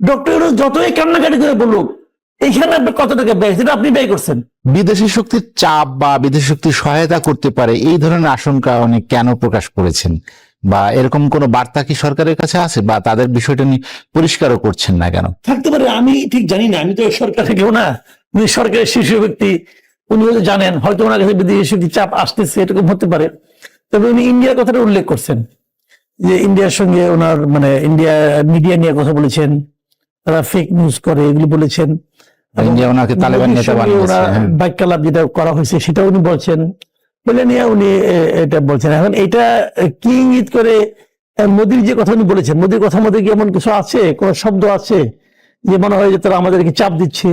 Doctor Yunus যতই কান্নাকাটি করে বলুক এইখানে আপনি কত টাকা ব্যয় সেটা আপনি ব্যয় করছেন। বিদেশি শক্তির চাপ বা বিদেশি শক্তির সহায়তা করতে পারে এই ধরনের আশঙ্কা অনেক কেন প্রকাশ করেছেন? বা এরকম কোনো বার্তা কি সরকারের কাছে আছে বা তাদের বিষয়টা নিয়ে পরিষ্কারও করছেন না কেন? থাকতে পারে আমি ঠিক জানি না আমি তো সরকারে কেউ না। উনি সরকারের শীর্ষ ব্যক্তি উনি হয়তো জানেন হয়তো ওনার কাছে বিদেশি শক্তির চাপ আসতেছে এরকম হতে পারে। তবে উনি ইন্ডিয়ার কথাটা উল্লেখ করছেন যে ইন্ডিয়ার সঙ্গে ওনার মানে ইন্ডিয়া মিডিয়া নিয়ে কথা বলেছেন তারা ফেক নিউজ করে এগুলি বলেছেন। ওনাকে তালেবান নেতা বানিয়েছে হ্যাঁ। বাক্যালাপ যেটা করা হয়েছে সেটা উনি বলছেন। বলে নিয়ে উনি এটা বলছেন। এখন এটা কি ইঙ্গিত করে মোদির যে কথা উনি বলেছেন মোদির কথার মধ্যে কি এমন কিছু আছে? কোন শব্দ আছে? যে মনে হয় যে তারা আমাদেরকে চাপ দিচ্ছে?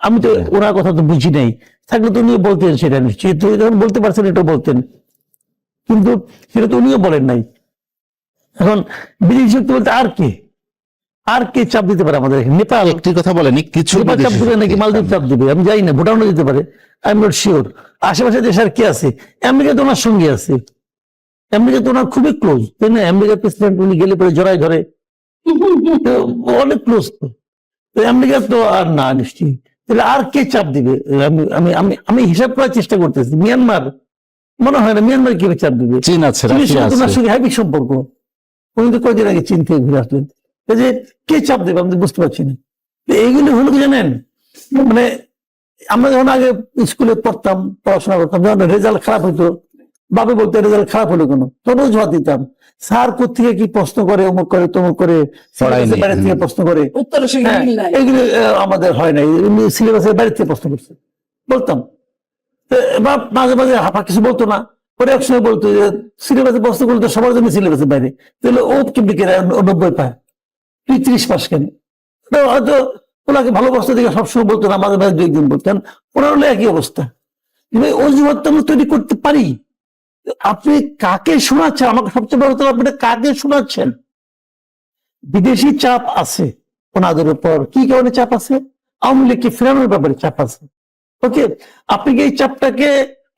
আমি তো ওনার কথা তো বুঝি নাই। থাকলে তো উনিও বলতেন সেটা নিশ্চয়ই। যখন বলতে পারছেন এটা বলতেন। কিন্তু সেটা তো উনিও বলেন নাই। এখন বিদেশি শক্তি বলতে আর কে? আর কে চাপ দিতে পারে আমাদের? নেপাল। একটি কথা বলেনি কিছু চাপ দিবে নাকি মালদ্বীপ চাপ দিবে? আমি জানি না ভুটানও দিতে পারে। আই এম নট শিওর আশেপাশে দেশ আর কে আছে? আমেরিকা তো ওনার সঙ্গে আছে। আমেরিকা তো ওনার খুবই ক্লোজ তাই না? আমেরিকার প্রেসিডেন্ট উনি গেলে পরে জড়াই ধরে। অনেক ক্লোজ তো। তো আমেরিকা তো আর না নিশ্চয়ই। তাহলে আর কে চাপ দিবে? আমি আমি আমি আমি হিসাব করার চেষ্টা করতেছি। মিয়ানমার। মনে হয় না মিয়ানমার কীভাবে চাপ দিবে? চীন আছে ওনার সঙ্গে হ্যাপি সম্পর্ক। উনি তো কয়দিন আগে চীন থেকে ঘুরে আসলেন। যে কে চাপ দেবে আমি বুঝতে পারছি না। এইগুলি হলো কি জানেন? মানে আমরা যখন আগে স্কুলে পড়তাম পড়াশোনা করতাম যখন রেজাল্ট খারাপ হতো বাবা বলতে রেজাল্ট খারাপ হলো কেন? তখন অজুহাত দিতাম স্যার কোথেকে কি প্রশ্ন করে অমুক করে তমুক করে বাইরে থেকে প্রশ্ন করে? হ্যাঁ, মিল নাই। এগুলি আমাদের হয় নাই। এমনি সিলেবাসের বাইরে থেকে প্রশ্ন করছে। বলতাম। এবার মাঝে মাঝে হাফা কিছু বলতো না। পরে এক সময় বলতো যে সিলেবাসে প্রশ্ন করলে তো সবার জন্য সিলেবাসের বাইরে। তাহলে ও কেমনি নব্বই পায়। তুই ত্রিশ পাস কেন হয়তো ওনাকে ভালোবাসতে থেকে সবসময় বলতো আমাদের মাঝে মাঝে দু একদিন বলতেন। ওনার হলো একই অবস্থা। কিন্তু অজুহাত তো তৈরি করতে পারি। আপনি কাকে শোনাচ্ছেন? আমাকে সবচেয়ে বড় আপনি কাকে শোনাচ্ছেন? বিদেশি চাপ আছে ওনাদের উপর। কি কারণে চাপ আছে? আওয়ামী লীগকে ফেরানোর ব্যাপারে চাপ আছে। ওকে, আপনি কি এই চাপটাকে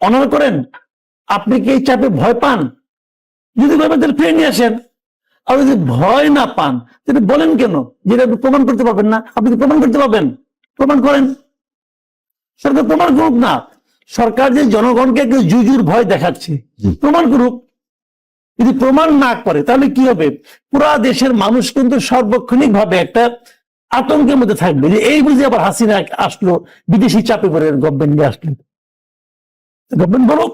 অনার করেন? আপনি কি এই চাপে ভয় পান? যদি ভাবেন তাহলে ফিরে নিয়ে আসেন আর যদি ভয় না পান তাহলে বলেন কেন? যেটা আপনি প্রমাণ করতে পারবেন না আপনি কি প্রমাণ করতে পারবেন? প্রমাণ করেন। সরকার প্রমাণ করুক না। সরকার যে জনগণকে জুজুর ভয় দেখাচ্ছে প্রমাণ করুক। যদি প্রমাণ না করে তাহলে কি হবে? পুরা দেশের মানুষ কিন্তু সার্বক্ষণিক ভাবে একটা আতঙ্কের মধ্যে থাকবে যে এই বুঝে আবার হাসিনা আসলো বিদেশি চাপে করে গভর্নমেন্ট নিয়ে আসলো। গভর্নমেন্ট বলুক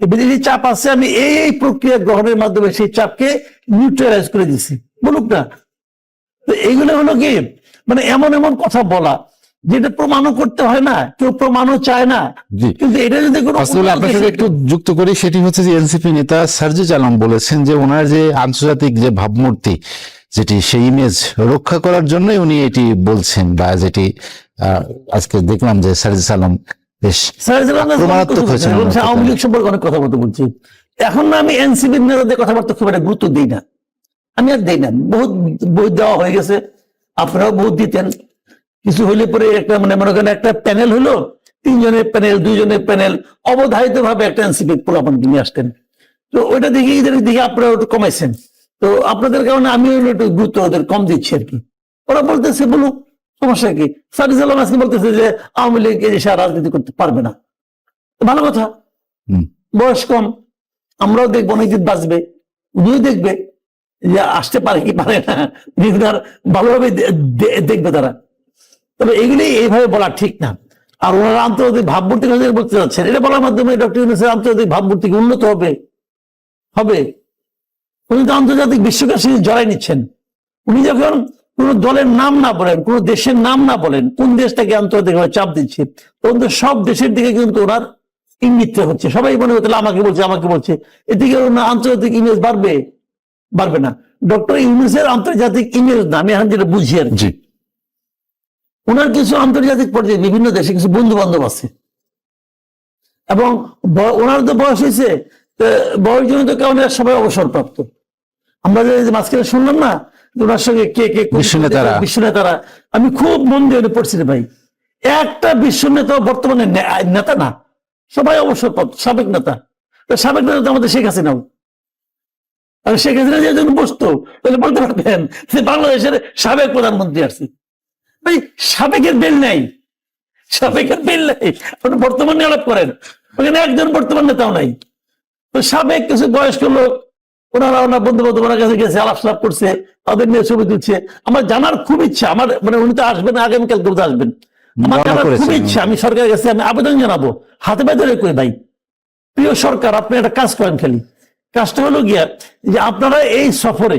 বিদেশি চাপ আছে আমি এই এই প্রক্রিয়া গ্রহণের মাধ্যমে সেই চাপকে নিউট্রালাইজ করে দিছি। বলুক না। তো এইগুলো হলো কি? মানে এমন এমন কথা বলা যেটা প্রমাণও করতে হয় না কেউ প্রমাণও চায় না। কিন্তু এটা যদি কোনো আপনার একটু যুক্ত করি সেটি হচ্ছে যে এনসিপি নেতা সার্জিজ আলম বলেছেন যে ওনার যে আন্তর্জাতিক যে ভাবমূর্তি যেটি সেই ইমেজ রক্ষা করার জন্যই উনি এটি বলছেন বা যেটি আহ, আজকে দেখলাম যে সার্জিজ আলম বেশ। প্রমাণাত্মক হয়েছে আওয়ামী লীগ সম্পর্কে অনেক কথা বলতে বলছি। এখন না আমি এনসিপির নেতাদের কথাবার্তা খুব একটা গুরুত্ব দিই না। আমি আর দেই না। বহুত বই দেওয়া হয়ে গেছে। আপনারাও বহুত দিতেন। কিছু হইলে পরে একটা মানে মনে করেন একটা প্যানেল হলো তিনজনের প্যানেল দুইজনের প্যানেল অবধারিত ভাবে একটা এনসিপি পোলাপান নিয়ে আসতেন। তো ওইটা দেখে এদের দেখে আপনারা একটু কমাইছেন। তো আপনাদের কারণে আমি একটু গুরুত্ব ওদের কম দিচ্ছি আর কি। ওরা বলতেছে বলুক। সমস্যা কি? সারিজ আলম আজকে বলতেছে যে আওয়ামী লীগ এই দেশে রাজনীতি করতে পারবে না। ভালো কথা। বয়স কম। আমরাও দেখব অনেকদিন বাঁচবে। উনিও দেখবে যে আসতে পারে কি পারে না। ভালোভাবে দেখবে তারা। তবে এগুলি এইভাবে বলা ঠিক না। আর ওনারা আন্তর্জাতিক ভাবমূর্তি বলতে যাচ্ছেন? এটা বলার মাধ্যমে ডক্টর ইউনুসের আন্তর্জাতিক ভাবমূর্তি উন্নত হবে? হবে। উনি তো আন্তর্জাতিক বিশ্বকাপ সিরিজ জড়াই নিচ্ছেন। উনি যখন কোন দলের নাম না বলেন কোন দেশের নাম না বলেন কোন দেশটাকে আন্তর্জাতিক চাপ দিচ্ছে তখন সব দেশের দিকে কিন্তু ওনার ইঙ্গিত হচ্ছে। সবাই মনে হতো আমাকে বলছে আমাকে বলছে। এদিকে ওনার আন্তর্জাতিক ইমেজ বাড়বে বাড়বে না। ডক্টর ইউনুসের আন্তর্জাতিক ইমেজ না আমি এখন যেটা বুঝি আর কি। ওনার কিছু আন্তর্জাতিক পর্যায়ে বিভিন্ন দেশে কিছু বন্ধু বান্ধব আছে। এবং ওনার তো বয়স হয়েছে তো বয়সজনিত কারণে সবাই অবসরপ্রাপ্ত। আমরা যে মাঝখানে শুনলাম না ওনার সঙ্গে কে কে কোন বিশ্ব নেতারা। বিশ্ব আমি খুব মন দিয়ে পড়ছি ভাই। একটা বিশ্ব নেতা বর্তমানে নেতা না। সবাই অবসরপ্রাপ্ত সাবেক নেতা। সাবেক নেতা তো আমাদের শেখ হাসিনাও। আর শেখ হাসিনা যে যখন বসতো তাহলে বলতে পারতেন যে বাংলাদেশের সাবেক প্রধানমন্ত্রী আসছে। ভাই সাবেকের বেল নাই। সাবেকের বেল নাই। আপনি বর্তমানে আলাপ করেন। ওখানে একজন বর্তমান নেতাও নাই। তো সাবেক কিছু বয়স্ক লোক ওনারা ওনার বন্ধু বান্ধব ওনার কাছে গেছে আলাপ সালাপ করছে তাদের নিয়ে ছবি তুলছে। আমার জানার খুব ইচ্ছা আমার মানে উনি তো আসবেন আগামীকাল করতে আসবেন। আমার জানার খুব ইচ্ছা আমি সরকারের কাছে আমি আবেদন জানাব। হাতে করে ভাই? প্রিয় সরকার আপনি একটা কাজ করেন খালি। কাজটা হলো গিয়া যে আপনারা এই সফরে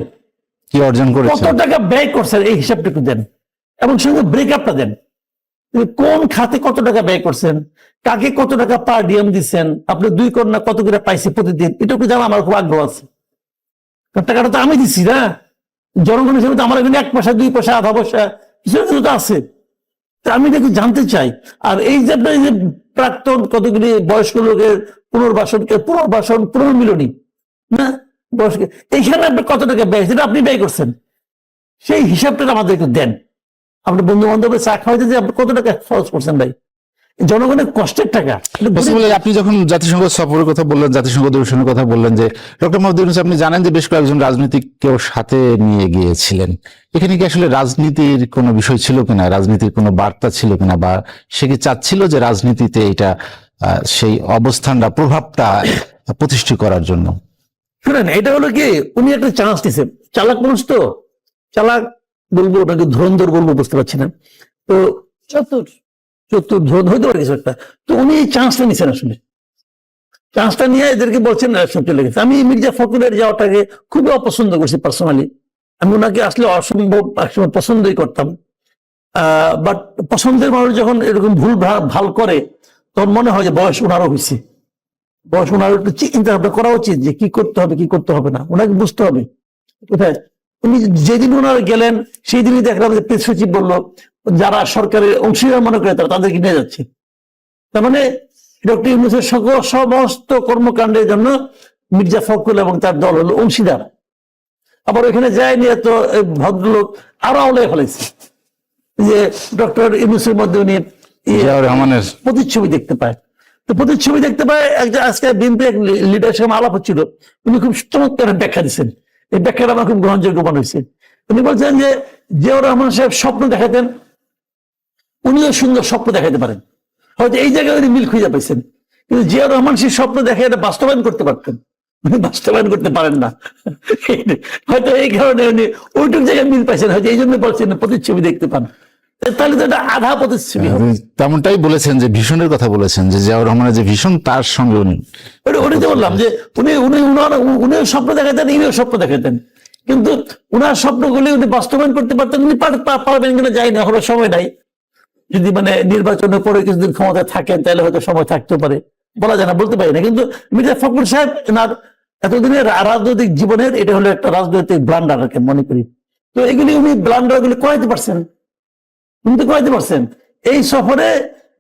কি অর্জন কত টাকা ব্যয় করছেন এই হিসাবটা একটু দেন। এবং সঙ্গে ব্রেকআপটা দেন। কোন খাতে কত টাকা ব্যয় করছেন কাকে কত টাকা পার ডিএম দিচ্ছেন আপনি দুই কন্যা কত করে পাইছে প্রতিদিন এটা একটু জানা আমার খুব আগ্রহ আছে। টাকাটা তো আমি দিচ্ছি না। জনগণ হিসেবে তো আমার এখানে এক পয়সা, দুই পয়সা, আধা পয়সা না তো আছে। আমি দেখি জানতে চাই। আর এই যে আপনার যে প্রাক্তন কতগুলি বয়স্ক লোকের পুনর্বাসন পুনর্বাসন, পুনর্মিলনী, না? বয়স্ক এইখানে আপনি কত টাকা ব্যয় সেটা আপনি ব্যয় করছেন। সেই হিসাবটা আমাদেরকে দেন। আপনার বন্ধু বান্ধবের চা খাওয়াইতে যে আপনি কত টাকা খরচ করছেন ভাই? জনগণের কষ্টের টাকা। আপনি যখন জাতিসংঘ সফরের কথা বললেন জাতিসংঘ দর্শনের কথা বললেন যে ডক্টর ইউনূস আপনি জানেন যে বেশ কয়েকজন রাজনীতিককেও সাথে নিয়ে গিয়েছিলেন। এখানে কি আসলে রাজনীতির কোনো বিষয় ছিল কিনা রাজনীতির কোনো বার্তা ছিল কিনা বা সে কি চাচ্ছিল যে রাজনীতিতে এটা আহ, সেই অবস্থানটা প্রভাবটা প্রতিষ্ঠিত করার জন্য? শুনেন এটা হলো কি উনি একটা চান্স নিছে। চালাক মানুষ তো চালাক বলব ওনাকে ধরন্ধর বলব বুঝতে পারছি না। তো চতুর। চতুর ধরন হইতে পারে একটা তো উনি এই চান্সটা নিছেন আসলে। চান্সটা নিয়ে এদেরকে বলছেন চলে গেছে। আমি মির্জা যাওয়াটাকে খুবই অপছন্দ করছি পার্সোনালি আমি ওনাকে আসলে অসম্ভব পছন্দই করতাম। বাট পছন্দের মানুষ যখন এরকম ভুল ভালো করে, তখন মনে হয় যে বয়স ওনারও হয়েছে। বয়স ওনার একটু চিন্তা ভাবনা করা উচিত যে কি করতে হবে, কি করতে হবে না। ওনাকে বুঝতে হবে। কোথায়? উনি যেদিন ওনারা গেলেন সেই দিনই দেখলাম যে প্রেস সচিব বলল যারা সরকারের অংশীদার মনে করে তারা তাদেরকে নিয়ে যাচ্ছে। তার মানে ডক্টর ইউনুসের সকল সমস্ত কর্মকাণ্ডের জন্য মির্জা ফখরুল এবং তার দল হলো অংশীদার। আবার ওইখানে যায় নিয়ে তো ভদ্রলোক আরও আওলাই ফেলেছে যে ডক্টর ইউনুসের মধ্যে উনি ইয়ে- রহমানের প্রতিচ্ছবি দেখতে পায়। তো প্রতিচ্ছবি দেখতে পায় একজন আজকে বিএনপি এক লিডার সঙ্গে আলাপ হচ্ছিল উনি খুব চমৎকার ব্যাখ্যা দিচ্ছেন। এই ব্যাখ্যাটা আমার খুব গ্রহণযোগ্য মনে হয়েছে উনি বলছেন যে জিয়াউর রহমান সাহেব স্বপ্ন দেখাতেন উনিও সুন্দর স্বপ্ন দেখাতে পারেন। হয়তো এই জায়গায় উনি মিল খুঁজে পাইছেন। কিন্তু জিয়াউর রহমান সেই স্বপ্ন দেখে এটা বাস্তবায়ন করতে পারতেন। উনি বাস্তবায়ন করতে পারেন না। হয়তো এই কারণে উনি ওইটুক জায়গায় মিল পাইছেন হয়তো এই জন্য বলছেন প্রতিচ্ছবি দেখতে পান। তাহলে তো এটা আধা প্রতিচ্ছবি তেমনটাই বলেছেন যে ভীষণের কথা বলেছেন যে জিয়াউর রহমানের যে ভীষণ তার সঙ্গে উনি ওটাই তো বললাম যে উনি উনি উনার উনিও স্বপ্ন দেখাতেন ইনিও স্বপ্ন দেখাতেন। কিন্তু উনার স্বপ্নগুলি উনি বাস্তবায়ন করতে পারতেন উনি পার- পারবেন কিনা যাই না সময় নাই। যদি মানে নির্বাচনের পরে কিছুদিন ক্ষমতায় থাকেন, তাহলে হয়তো সময় থাকতে পারে। বলা যায় না, বলতে পারি না। কিন্তু মির্জা ফখরুল সাহেব, এনার এতদিনের রাজনৈতিক জীবনের এটা হলো একটা রাজনৈতিক ব্লান্ডার আর মনে করি। তো এগুলি উনি ব্লান্ডার গুলি করাইতে পারছেন। উনি তো করাইতে পারছেন। এই সফরে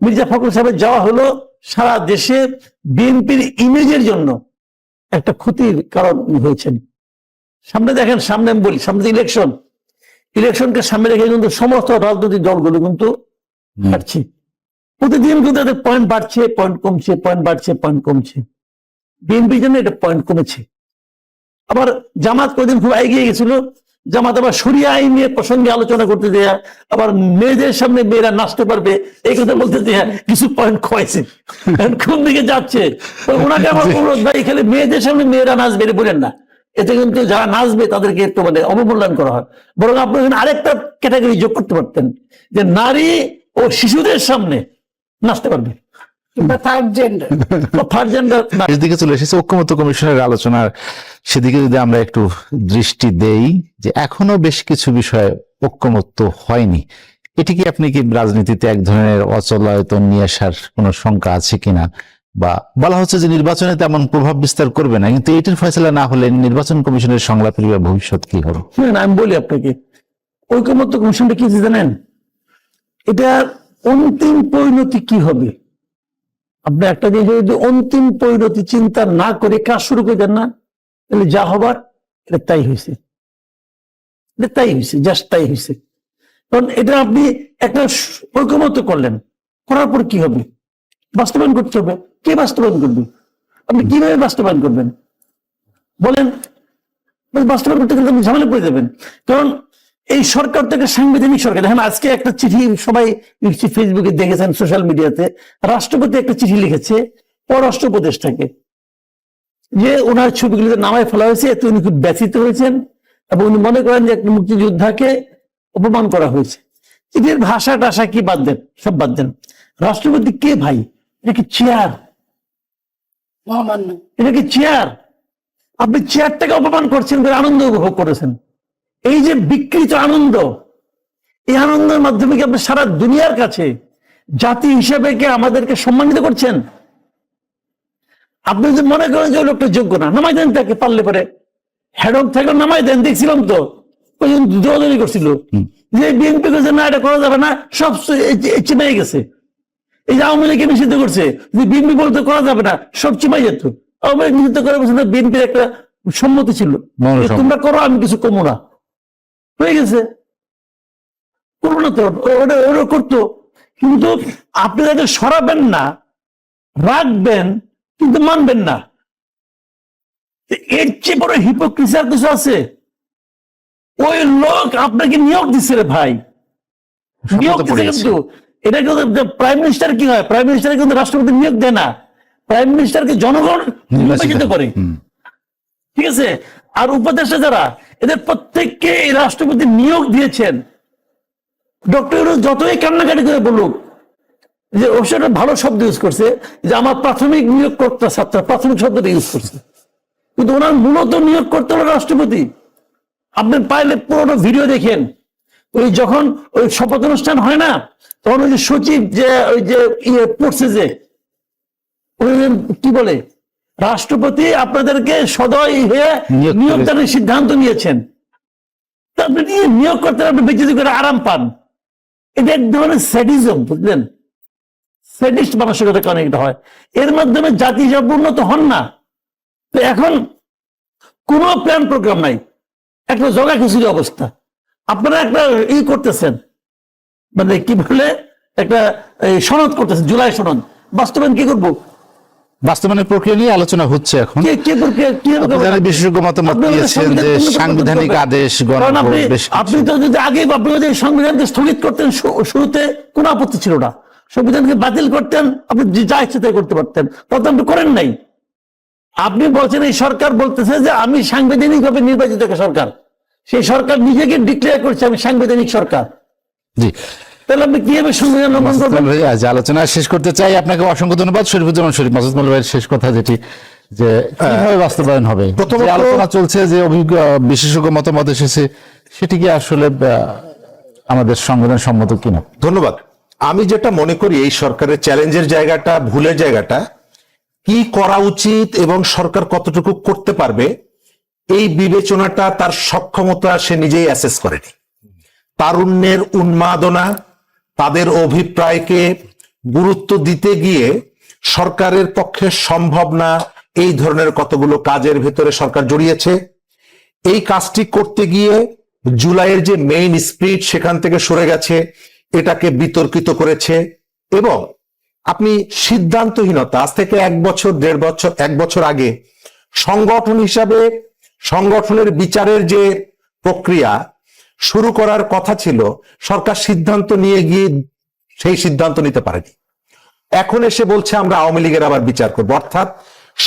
মির্জা ফখরুল সাহেবের যাওয়া হলো সারা দেশে বিএনপির ইমেজের জন্য। একটা ক্ষতির কারণ হয়েছেন। সামনে দেখেন, সামনে আমি বলি, সামনে ইলেকশন ইলেকশনকে সামনে রেখে কিন্তু সমস্ত রাজনৈতিক দলগুলো কিন্তু হাঁটছে প্রতিদিন কিন্তু তাদের পয়েন্ট বাড়ছে পয়েন্ট কমছে পয়েন্ট বাড়ছে পয়েন্ট কমছে। বিএনপির জন্য এটা পয়েন্ট কমেছে। আবার জামাত কদিন খুব এগিয়ে গেছিল, জামাত আবার সরিয়া নিয়ে প্রসঙ্গে আলোচনা করতে দেয়া আবার মেয়েদের সামনে মেয়েরা নাচতে পারবে, এই কথা বলতে দেয়া কিছু পয়েন্ট খোয়াইছে কোন দিকে যাচ্ছে? ওনাকে আমার অনুরোধ, ভাই এখানে মেয়েদের সামনে মেয়েরা নাচবে এটা বলেন না। এতে কিন্তু যারা নাচবে তাদেরকে একটু মানে অবমূল্যায়ন করা হয়। বরং আপনি আরেকটা ক্যাটাগরি যোগ করতে পারতেন, যে নারী ও শিশুদের সামনে নাচতে পারবে। থার্ড জেন্ডার থার্ড জেন্ডার শেষ দিকে চলে এসেছে ঐক্যমত্য কমিশনের আলোচনার। সেদিকে যদি আমরা একটু দৃষ্টি দেই যে এখনও বেশ কিছু বিষয় ঐক্যমত্য হয়নি। এটি কি আপনি কি রাজনীতিতে এক ধরনের অচলায়তন নিয়ে আসার কোনো শঙ্কা আছে কিনা? বা বলা হচ্ছে যে নির্বাচনে তেমন প্রভাব বিস্তার করবে না কিন্তু এটির ফয়সলা না হলে নির্বাচন কমিশনের সংলাপের ভবিষ্যৎ কি হবে? আমি বলি আপনাকে ঐকমত্য কমিশনটা কি জানেন এটার অন্তিম পরিণতি কি হবে? আপনি একটা জিনিস যদি অন্তিম পরিণতি চিন্তা না করে কাজ শুরু করে দেন না, তাহলে যা হবার, এটা তাই হয়েছে তাই হয়েছে জাস্ট তাই হয়েছে কারণ এটা আপনি একটা ঐকমত্য করলেন, করার পর কি হবে? বাস্তবায়ন করতে হবে। কে বাস্তবায়ন করবে? আপনি কীভাবে বাস্তবায়ন করবেন? বলেন, বাস্তবায়ন করতে গেলে আপনি ঝামেলা পড়ে যাবেন কারণ এই সরকার থেকে সাংবিধানিক সরকার। দেখেন আজকে একটা চিঠি সবাই নিশ্চয়ই ফেসবুকে দেখেছেন সোশ্যাল মিডিয়াতে রাষ্ট্রপতি একটা চিঠি লিখেছে পররাষ্ট্র উপদেষ্টাকে যে ওনার ছবিগুলিতে নামায় ফেলা হয়েছে এতে উনি খুব ব্যথিত হয়েছেন এবং উনি মনে করেন যে একটা মুক্তিযোদ্ধাকে অপমান করা হয়েছে। চিঠির ভাষা টাষা কি বাদ দেন? সব বাদ দেন। রাষ্ট্রপতি কে ভাই? এটা কি চেয়ার? এটা কি চেয়ার? আপনি চেয়ারটাকে অপমান করছেন করে আনন্দ উপভোগ করেছেন। এই যে বিকৃত আনন্দ এই আনন্দের মাধ্যমে কি আপনি সারা দুনিয়ার কাছে জাতি হিসেবে কি আমাদেরকে সম্মানিত করছেন? আপনি যদি মনে করেন যে ওই লোকটা যোগ্য না নামাই দেন তাকে পারলে পরে। হেডক থেকে নামাই দেন দেখছিলাম তো। দৌড়াদৌড়ি করছিল। যে বিএনপি করছে না এটা করা যাবে না সব চিমাই গেছে। এই যে আওয়ামী লীগকে নিষিদ্ধ করছে যে বিএনপি বলতে করা যাবে না সব চিমাই যেত। আওয়ামী লীগ নিষিদ্ধ করে বলছে না বিএনপির একটা সম্মতি ছিল। তোমরা করো আমি কিছু কমো না। হয়ে গেছে। করব না তো ওটা ওটা করতো। কিন্তু আপনি তাকে সরাবেন না রাখবেন কিন্তু মানবেন না। এর চেয়ে বড় হিপোক্রিসি আর কিছু আছে? ওই লোক আপনাকে নিয়োগ দিচ্ছে রে ভাই। নিয়োগ দিচ্ছে কিন্তু এটা কিন্তু প্রাইম মিনিস্টার কি হয়? প্রাইম মিনিস্টার কিন্তু রাষ্ট্রপতি নিয়োগ দেয় না। প্রাইম মিনিস্টারকে জনগণ নির্বাচিত করে। ঠিক আছে? আর উপদেষ্টা যারা, এদের প্রত্যেককে এই রাষ্ট্রপতি নিয়োগ দিয়েছেন। ডক্টর যতই কান্নাকাটি করে বলুক যে অবশ্য একটা ভালো শব্দ ইউজ করছে, যে আমার প্রাথমিক নিয়োগকর্তা ছাত্র, প্রাথমিক শব্দটা ইউজ করছে। কিন্তু ওনার মূলত নিয়োগ করতে হলো রাষ্ট্রপতি। আপনি পাইলে পুরোনো ভিডিও দেখেন। ওই যখন ওই শপথ অনুষ্ঠান হয় না, তখন ওই যে সচিব যে, ওই যে ইয়ে পড়ছে যে কি বলে? রাষ্ট্রপতি আপনাদেরকে সদয় হয়ে নিয়োগ নিয়োগদানের সিদ্ধান্ত নিয়েছেন। আপনি নিয়োগ করতে আপনি বেঁচে করে আরাম পান। এটা এক ধরনের স্যাডিজম বুঝলেন? স্যাডিস্ট মানসিকতা কারণে এটা হয়? এর মাধ্যমে জাতি হিসাবে উন্নত হন না। তো এখন কোনো প্ল্যান প্রোগ্রাম নাই। একটা জগা খিচুড়ি অবস্থা। আপনারা একটা ই করতেছেন। মানে কি বলে? একটা সনদ করতেছেন জুলাই সনদ। বাস্তবায়ন কি করব? বাস্তবায়নের প্রক্রিয়া নিয়ে আলোচনা হচ্ছে এখন। বিশেষজ্ঞ মতামত দিয়েছেন যে সাংবিধানিক আদেশ আপনি তো যদি আগে আপনি যদি সংবিধানকে স্থগিত করতেন শুরুতে কোনো আপত্তি ছিল না। সংবিধানকে বাতিল করতেন আপনি যা ইচ্ছে তাই করতে পারতেন। তত আপনি করেন নাই। আপনি বলছেন এই সরকার বলতেছে যে আমি সাংবিধানিক ভাবে নির্বাচিত সরকার। সেই সরকার নিজেকে ডিক্লেয়ার করছে আমি সাংবিধানিক সরকার। জি। তাহলে আপনি কীভাবে সংবিধান লঙ্ঘন করবেন? আজ আলোচনা শেষ করতে চাই। আপনাকে অসংখ্য ধন্যবাদ। শরীফুজ্জামান শরীফ মাসুদ ভাইয়ের শেষ কথা যেটি যে কীভাবে বাস্তবায়ন হবে? আলোচনা চলছে যে অভিজ্ঞ বিশেষজ্ঞ মতামত এসেছে সেটি কি আসলে আমাদের সংবিধান সম্মত কিনা? ধন্যবাদ। আমি যেটা মনে করি এই সরকারের চ্যালেঞ্জের জায়গাটা ভুলের জায়গাটা কি করা উচিত এবং সরকার কতটুকু করতে পারবে এই বিবেচনাটা তার সক্ষমতা সে নিজেই অ্যাসেস করেনি। তারুণ্যের উন্মাদনা তাদের অভিপ্রায়কে গুরুত্ব দিতে গিয়ে সরকারের পক্ষে সম্ভব না এই ধরনের কতগুলো কাজের ভেতরে সরকার জড়িয়েছে। এই কাজটি করতে গিয়ে জুলাইয়ের যে মেইন স্পিরিট সেখান থেকে সরে গেছে, এটাকে বিতর্কিত করেছে এবং আপনি সিদ্ধান্তহীনতা, আজ থেকে এক বছর, দেড় বছর, এক বছর আগে সংগঠন হিসাবে সংগঠনের বিচারের যে প্রক্রিয়া শুরু করার কথা ছিল, সরকার সিদ্ধান্ত নিয়ে গিয়ে সেই সিদ্ধান্ত নিতে পারেনি। এখন এসে বলছে, আমরা আওয়ামী লীগের আবার বিচার করব। অর্থাৎ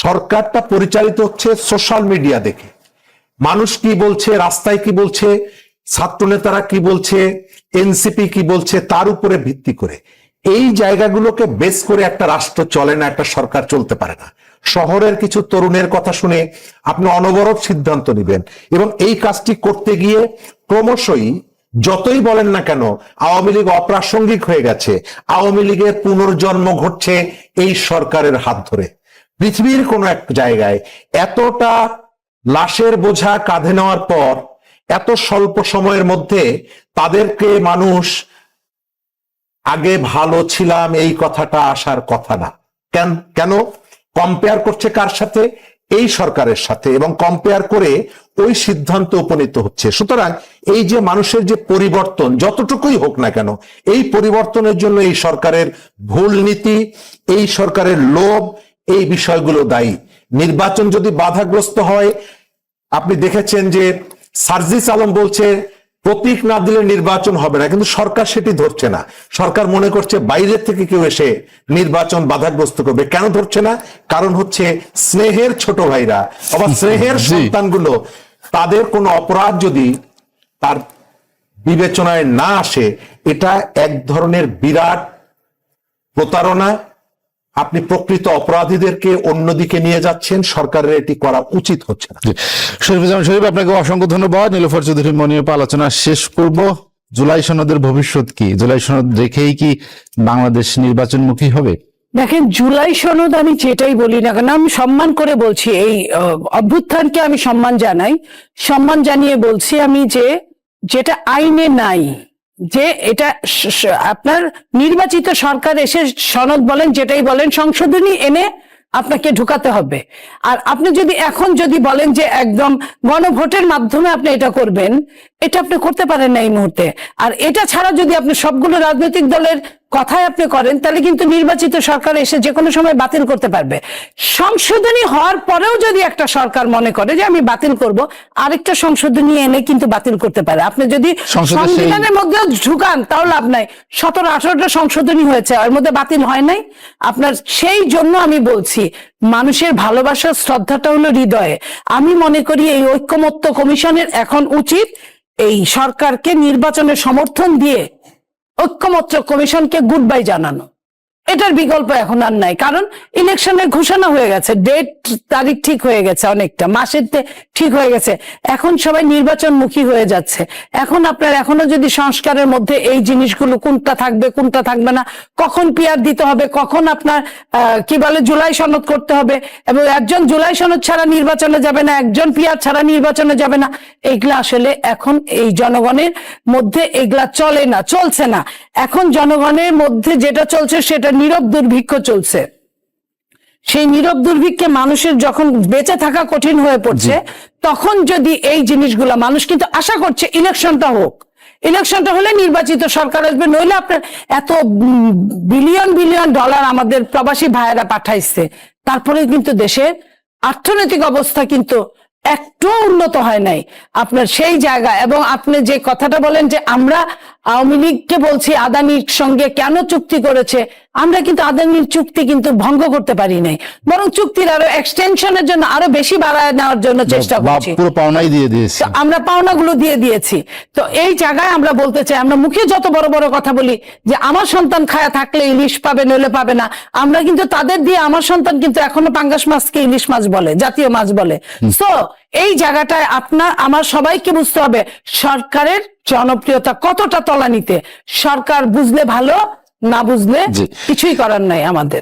সরকারটা পরিচালিত হচ্ছে সোশ্যাল মিডিয়া দেখে। মানুষ কি বলছে, রাস্তায় কি বলছে ছাত্র নেতারা কি বলছে, এনসিপি কি বলছে, তার উপরে ভিত্তি করে। এই জায়গাগুলোকে বেস করে একটা রাষ্ট্র চলে না, একটা সরকার চলতে পারে না। শহরের কিছু তরুণের কথা শুনে আপনি অনবরত সিদ্ধান্ত নেবেন। এবং এই কাজটি করতে গিয়ে ক্রমশই যতই বলেন না কেন, আওয়ামী লীগ অপ্রাসঙ্গিক হয়ে গেছে। আওয়ামী লীগের পুনর্জন্ম ঘটছে এই সরকারের হাত ধরে। পৃথিবীর কোন এক জায়গায় এতটা লাশের বোঝা কাঁধে নেওয়ার পর, এত স্বল্প সময়ের মধ্যে তাদেরকে মানুষ আগে ভালো ছিলাম এই কথাটা আসার কথা না। কেন? কেন? কম্পেয়ার করছে কার সাথে? এই সরকারের সাথে এবং কম্পেয়ার করে ওই সিদ্ধান্ত উপনীত হচ্ছে। সুতরাং এই যে মানুষের যে পরিবর্তন, যতটুকুই হোক না কেন, এই পরিবর্তনের জন্য এই সরকারের ভুল নীতি, এই সরকারের লোভ, এই বিষয়গুলো দায়ী। নির্বাচন যদি বাধাগ্রস্ত হয়, আপনি দেখেছেন যে সার্জিস আলম বলছে প্রতীক না দিলে নির্বাচন হবে না কিন্তু সরকার সেটি ধরছে না। সরকার মনে করছে বাইরের থেকে কেউ এসে নির্বাচন বাধাগ্রস্ত করবে। কেন ধরছে না? কারণ হচ্ছে স্নেহের ছোট ভাইরা। আবার স্নেহের। সন্তানগুলো তাদের কোনো অপরাধ যদি তার বিবেচনায় না আসে এটা এক ধরনের বিরাট প্রতারণা আপনি প্রকৃত অপরাধীদেরকে অন্যদিকে নিয়ে যাচ্ছেন সরকারের এটি করা উচিত হচ্ছে না। জি। শরীফুজ্জামান শরীফ আপনাকে অসংখ্য ধন্যবাদ। নীলফর চৌধুরী মনির উপর আলোচনা শেষ করব। জুলাই সনদের ভবিষ্যৎ কি? জুলাই সনদ রেখেই কি বাংলাদেশ নির্বাচনমুখী হবে? দেখেন জুলাই সনদ আমি যেটাই বলি না কেন আমি সম্মান করে বলছি এই আহ, অভ্যুত্থানকে আমি সম্মান জানাই। সম্মান জানিয়ে বলছি আমি যে যেটা আইনে নাই যে এটা আপনার নির্বাচিত সরকার এসে সনদ বলেন, যেটাই বলেন, সংশোধনী এনে আপনাকে ঢুকাতে হবে। আর আপনি যদি এখন যদি বলেন যে একদম গণভোটের মাধ্যমে আপনি এটা করবেন এটা আপনি করতে পারেন না এই মুহূর্তে। আর এটা ছাড়া যদি আপনি সবগুলো রাজনৈতিক দলের কথায় আপনি করেন তাহলে কিন্তু নির্বাচিত সরকার এসে যে কোনো সময় বাতিল করতে পারবে। সংশোধনী হওয়ার পরেও যদি একটা সরকার মনে করে যে আমি বাতিল করব আরেকটা সংশোধনী এনে কিন্তু বাতিল করতে পারে। আপনি যদি সংবিধানের মধ্যে ঢুকান তাও লাভ নাই। সতেরো আঠারোটা সংশোধনী হয়েছে এর মধ্যে বাতিল হয় নাই। আপনার সেই জন্য আমি বলছি মানুষের ভালোবাসার শ্রদ্ধাটা হলো হৃদয়ে। আমি মনে করি এই ঐক্যমত্য কমিশনের এখন উচিত এই সরকারকে নির্বাচনের সমর্থন দিয়ে ঐক্যমত্য কমিশনকে গুড বাই জানানো। এটার বিকল্প এখন আর নাই। কারণ ইলেকশনের ঘোষণা হয়ে গেছে। ডেট তারিখ ঠিক হয়ে গেছে অনেকটা। মাসের ঠিক হয়ে গেছে। এখন সবাই নির্বাচনমুখী হয়ে যাচ্ছে। এখন আপনার এখনও যদি সংস্কারের মধ্যে এই জিনিসগুলো কোনটা থাকবে কোনটা থাকবে না, কখন পিয়ার দিতে হবে, কখন আপনার কি বলে, জুলাই সনদ করতে হবে, এবং একজন জুলাই সনদ ছাড়া নির্বাচনে যাবে না, একজন পিয়ার ছাড়া নির্বাচনে যাবে না, এগুলা আসলে এখন এই জনগণের মধ্যে এগুলা চলে না, চলছে না। এখন জনগণের মধ্যে যেটা চলছে সেটা নীরব দুর্ভিক্ষ চলছে। সেই নীরব দুর্ভিক্ষে মানুষের যখন বেঁচে থাকা কঠিন হয়ে পড়ছে তখন যদি এই জিনিসগুলা মানুষ কিন্তু আশা করছে ইলেকশনটা হোক। ইলেকশনটা হলে নির্বাচিত সরকার আসবে নইলে আপনার এত বিলিয়ন বিলিয়ন ডলার আমাদের প্রবাসী ভাইয়েরা পাঠাইছে। তারপরে কিন্তু দেশের অর্থনৈতিক অবস্থা কিন্তু একটু উন্নত হয় নাই। আপনার সেই জায়গা এবং আপনি যে কথাটা বলেন যে আমরা আওয়ামী লীগকে বলছি আদানির সঙ্গে কেন চুক্তি করেছে? আমরা কিন্তু আদানির চুক্তি কিন্তু ভঙ্গ করতে পারি নাই। বরং চুক্তির আরও এক্সটেনশনের জন্য আরও বেশি বাড়ায় নেওয়ার জন্য চেষ্টা করছি। পুরো পাওনাই দিয়ে দিয়েছে। তো আমরা পাওনাগুলো দিয়ে দিয়েছি। তো এই জায়গায় আমরা বলতে চাই আমরা মুখে যত বড় বড় কথা বলি যে আমার সন্তান খায়া থাকলে ইলিশ পাবে নইলে পাবে না আমরা কিন্তু তাদের দিয়ে আমার সন্তান কিন্তু এখনও পাঙ্গাস মাছকে ইলিশ মাছ বলে জাতীয় মাছ বলে। সো এই জায়গাটায় আপনার আমার সবাইকে বুঝতে হবে সরকারের জনপ্রিয়তা কতটা তলানিতে। সরকার বুঝলে ভালো না বুঝলে কিছুই করার নাই আমাদের।